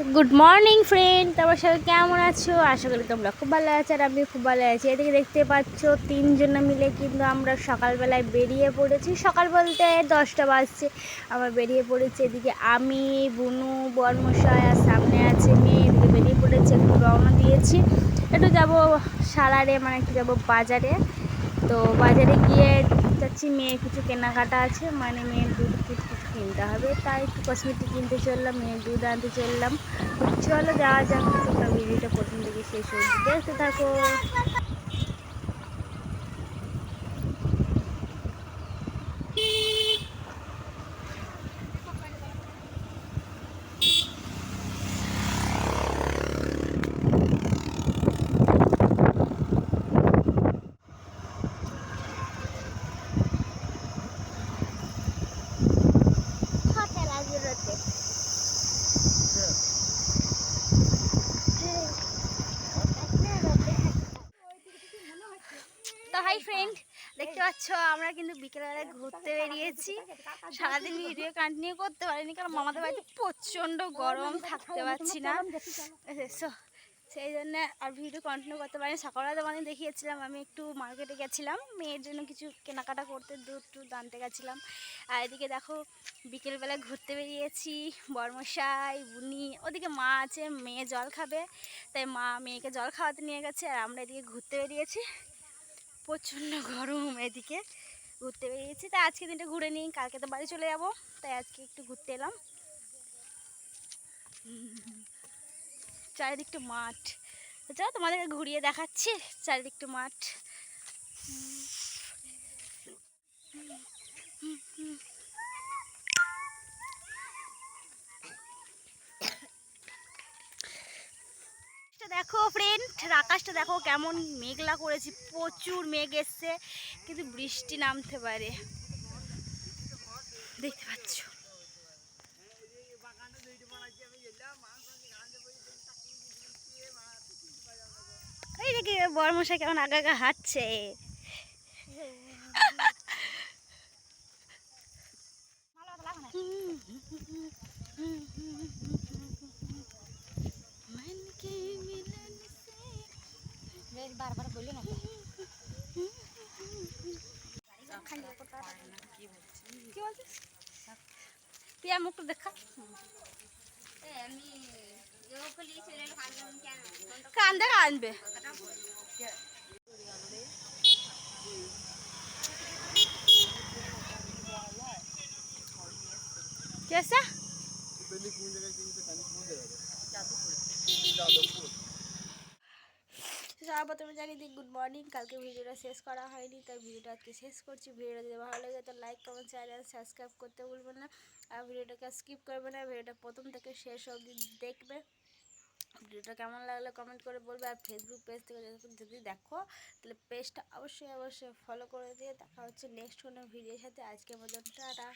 তো good morning friend তারপর সবাই কেমন আছো? আশা করি তোমরা খুব ভালো আছো আর আমি খুব ভালো আছি। এদিকে দেখতে পাচ্ছ, তিনজন মিলে কিন্তু আমরা সকালবেলায় বেরিয়ে পড়েছি। সকাল বলতে দশটা বাজছে, আমরা বেরিয়ে পড়েছি। এদিকে আমি, বুনু বর্মশায় আর সামনে আছে মেয়ে। এদিকে বেরিয়ে পড়েছে, একটু রওনা দিয়েছি। একটু যাব সালারে মানে একটু যাব বাজারে। তো বাজারে গিয়ে যাচ্ছি মেয়ের কিছু কেনাকাটা আছে মানে মেয়ের দুধ কিছু কিছু কিনতে হবে। তাই একটু কসমেটিক কিনতে চললাম, মেয়ের দুধ আনতে চললাম। চলো যাওয়া যাক তোমরা ভিডিওটা প্রথম থেকে শেষ অবধি দেখতে থাকো তো হাই ফ্রেন্ড দেখতে পাচ্ছ আমরা কিন্তু বিকেলবেলায় ঘুরতে বেরিয়েছি। সারাদিন ভিডিও কন্টিনিউ করতে পারিনি কারণ মামাদের বাড়িতে প্রচণ্ড গরম থাকতে পারছি না। So, সেই জন্য আর ভিডিও কন্টিনিউ করতে পারিনি। সকালবেলা তোমাদের দেখিয়েছিলাম আমি একটু মার্কেটে গেছিলাম। মেয়ের জন্য কিছু কেনাকাটা করতে দুধ টুধ আনতে গেছিলাম। আর এদিকে দেখো বিকেলবেলায় ঘুরতে বেরিয়েছি বর্মশাই বুনি ওদিকে মা আছে মেয়ে জল খাবে। তাই মা মেয়েকে জল খাওয়াতে নিয়ে গেছে আর আমরা এদিকে ঘুরতে বেরিয়েছি। প্রচণ্ড গরম এদিকে ঘুরতে বেরিয়েছি। তাই আজকে দিনটা ঘুরে নিই, কালকে তো বাড়ি চলে যাব, তাই আজকে একটু ঘুরতে এলাম। চারিদিকটা মাঠ। চলো তোমাদেরকে ঘুরিয়ে দেখাচ্ছি, চারিদিকটা মাঠ। আকাশটা দেখো ফ্রেন্ড আকাশটা দেখো কেমন মেঘলা করেছি, প্রচুর মেঘ এসছে, কিন্তু বৃষ্টি নামতে পারে। দেখতে পাচ্ছ? এই দেখি বরমশাই কেমন আগা আগা হাঁটছে। से বারবার বললি না কি বলছিস পিয়া মুখটা দেখা কান দেখা আনবে কি আছে সর্বপ্রথমে জানি দিই গুড মর্নিং কালকে ভিডিওটা শেষ করা হয়নি, তাই ভিডিওটা আজকে শেষ করছি। ভিডিওটা যদি ভালো লাগে তো লাইক কমেন্ট চ্যানেল সাবস্ক্রাইব করতে ভুলবেন না। আর ভিডিওটাকে স্কিপ করবে না, ভিডিওটা প্রথম থেকে শেষ অবধি দেখবে। ভিডিওটা কেমন লাগল কমেন্ট করে বলবে। আর ফেসবুক পেজ থেকে যদি- দেখো, তাহলে পেজটা অবশ্যই অবশ্যই ফলো করে দিয়ে দেখা হচ্ছে নেক্সট কোনো ভিডিওর সাথে। আজকের মতন, টাটা।